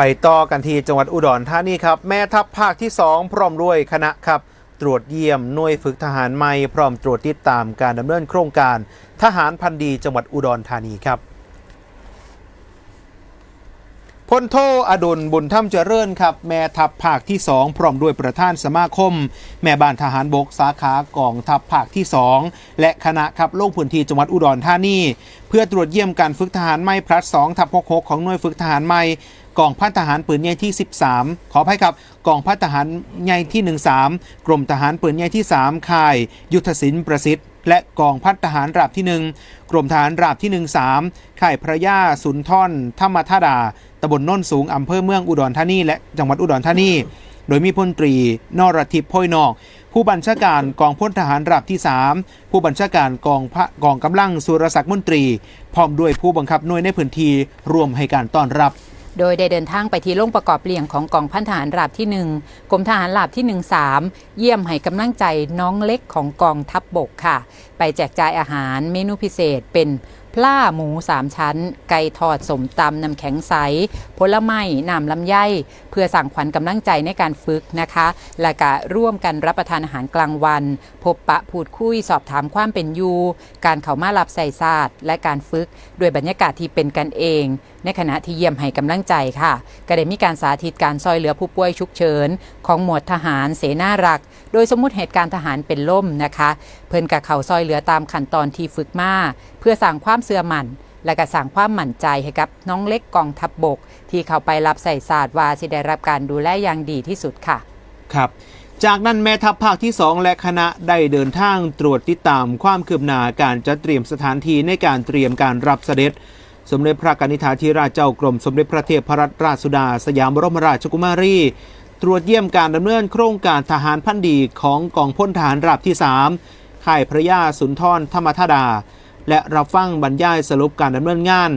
ไปต่อกันที่จังหวัดอุดรธานีครับแม่ทัพภาคที่ 2 พร้อมด้วยคณะครับ ตรวจเยี่ยมหน่วยฝึกทหารใหม่พร้อมตรวจติดตามการดำเนินโครงการ ทหารพันดีจังหวัดอุดรธานีครับพลโทอดุลบุญถ้ำเจริญครับ แม่ทัพภาคที่ 2 พร้อมด้วยประธานสมาคม แม่บ้านทหารบกสาขากองทัพภาคที่ 2 และคณะครับลงพื้นที่จังหวัดอุดรธานีเพื่อตรวจเยี่ยมการฝึกทหารใหม่พลัด2ทับ66ของหน่วยฝึกทหารใหม่ กองพันทหารปืนใหญ่ที่ 13 ขออภัยครับกองพันทหารใหญ่ที่ 13 กรมทหารปืนใหญ่ที่ 3 ค่าย ยุทธศิลป์ประสิทธิ์และกองพันทหารราบที่ 1 กรมทหารราบที่ 13 ค่ายพระยาสุนทรธรรมธาดาตำบลโน่นสูงอำเภอเมืองอุดรธานีและจังหวัดอุดรธานี โดยมีพลตรี นรทิพย์โพยนอก ผู้บัญชาการกองพลทหารราบที่ 3 ผู้บัญชาการกองพระกองกำลังสุรศักดิ์มนตรี พร้อมด้วยผู้บังคับหน่วยในพื้นที่รวมให้การต้อนรับ โดยได้เดินทางไปที่โรงประกอบเลี่ยงของกองพันทหารราบที่ 1กรมทหารราบที่ 13 เยี่ยมให้กำลังใจน้องเล็กของกองทัพบบกค่ะ ไปแจกจ่ายอาหารเมนูพิเศษเป็น ล่าหมู3ชั้น ไก่ทอดสมตำน้ำแข็งใส ผลไม้น้ำลำไย เพื่อสั่งขวัญกำลังใจในการฝึกนะคะ และก็ร่วมกันรับประทานอาหารกลางวัน พบปะพูดคุยสอบถามความเป็นอยู่ การเข้ามารับใส่ศาสตร์ และการฝึกด้วยบรรยากาศที่เป็นกันเอง ในขณะที่เยี่ยมให้กำลังใจค่ะ ก็ได้มีการสาธิตการซอยเหลือผู้ป่วยฉุกเฉิน ของหมวดทหารเสนารักษ์ โดยสมมุติเหตุการณ์ทหารเป็นล่มนะคะ เพิ่นกับเขาซอยเหลือตามขั้นตอนที่ฝึกมาเพื่อสร้างความเสื่อมั่นและก็สร้างความหมั่นใจให้กับน้องเล็กกองทัพบบก ที่เขาไปรับใส่ศาสตร์ว่าสิได้รับการดูแลอย่างดีที่สุดค่ะ ครับ จากนั้นแม่ทัพภาคที่ 2 และคณะได้เดินทางตรวจติดตามความคืบหน้าการจัดเตรียมสถานที่ในการเตรียมการรับเสด็จ สมเด็จพระกนิษฐาธิราชเจ้ากรม สมเด็จพระเทพรัตนราชสุดา สยามบรมราชกุมารี ตรวจเยี่ยมการดำเนินโครงการทหารพันดีของกองพลทหารราบที่ 3 ค่ายพระยาสุนทรธรรมธาดา และรับฟังบรรยายสรุปการดำเนินงาน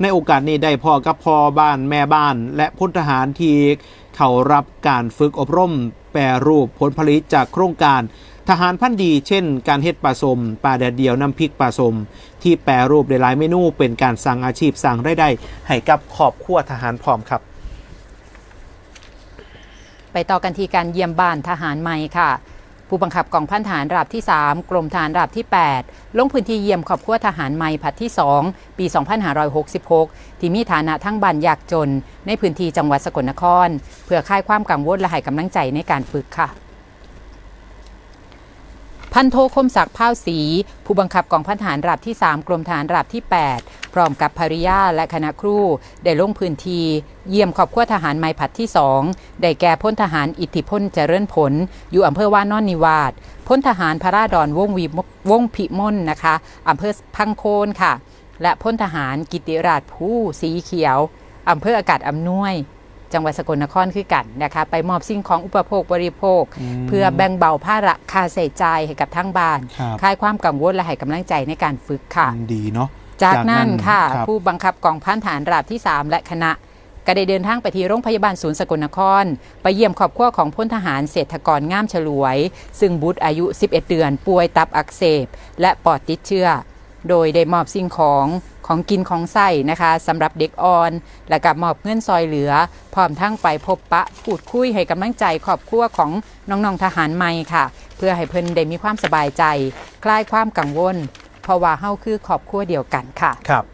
ในโอกาสนี้ได้พ่อกับพ่อบ้านแม่บ้าน และพลทหารที่เขารับการฝึกอบรม แปรรูปผลผลิตจากโครงการทหารพันธีเช่น การเฮ็ดปลาสมปลาแดดเดียวน้ำพริกปลาสม ที่แปรรูปได้หลายเมนูเป็นการสั่งอาชีพสั่งรายได้ให้กับครอบครัวทหารพร้อมครับ ไปต่อกันที่การเยี่ยมบ้านทหารใหม่ค่ะ ผู้บังคับกองพันฐานราบที่ 3 กรมฐานราบที่ 8 ลงพื้นที่เยี่ยมขอบขั้วทหารใหม่ผัดที่ 2 ปี 2566 ที่มีฐานะทั้งบันยากจน ในพื้นที่จังหวัดสกลนคร เพื่อคลายความกังวลและให้กำลังใจในการฝึกค่ะ พันโทคมศักดิ์พ้าวศรีผู้บังคับกองพันทหารราบที่ 3 กรมทหารราบที่ 8 พร้อมกับภริยาและคณะครูได้ลงพื้นที่เยี่ยมครอบครัวทหารไม้ผัดที่ 2 ได้แก่พลทหารอิทธิพลเจริญผล อยู่อำเภอว่านอนนิวาสพลทหารพระราดอนวงวีวงพิมลนะคะอำเภอพังโคนค่ะ และพลทหารกิติราชผู้สีเขียวอำเภออากาศอำนวย จังหวัดสกลนครคือกันนะคะไปมอบสิ่งของอุปโภคบริโภคอืมเพื่อแบ่งเบาภาระค่าใช้จ่ายให้กับทั้งบ้านครับคลายความกังวลและให้กำลังใจในการฝึกค่ะดีเนาะจากนั้นค่ะครับผู้บังคับกองพันฐานราบที่ 3 และคณะก็ได้เดินทางไปที่โรงพยาบาลศูนย์สกลนคร ไปเยี่ยมครอบครัวของพลทหารเศรษฐกรงามฉลวย ซึ่งบุตรอายุ 11 เดือน ป่วยตับอักเสบ และปอดติดเชื้อ โดยได้มอบสิ่งของ ของกินของใส่นะคะสำหรับเด็กอ่อน และกับมอบเงินซอยเหลือ พร้อมทั้งไปพบปะพูดคุยให้กำลังใจครอบครัวของน้องๆทหารใหม่ค่ะ เพื่อให้เพิ่นได้มีความสบายใจ คลายความกังวล เพราะว่าเฮาคือครอบครัวเดียวกันค่ะ ครับ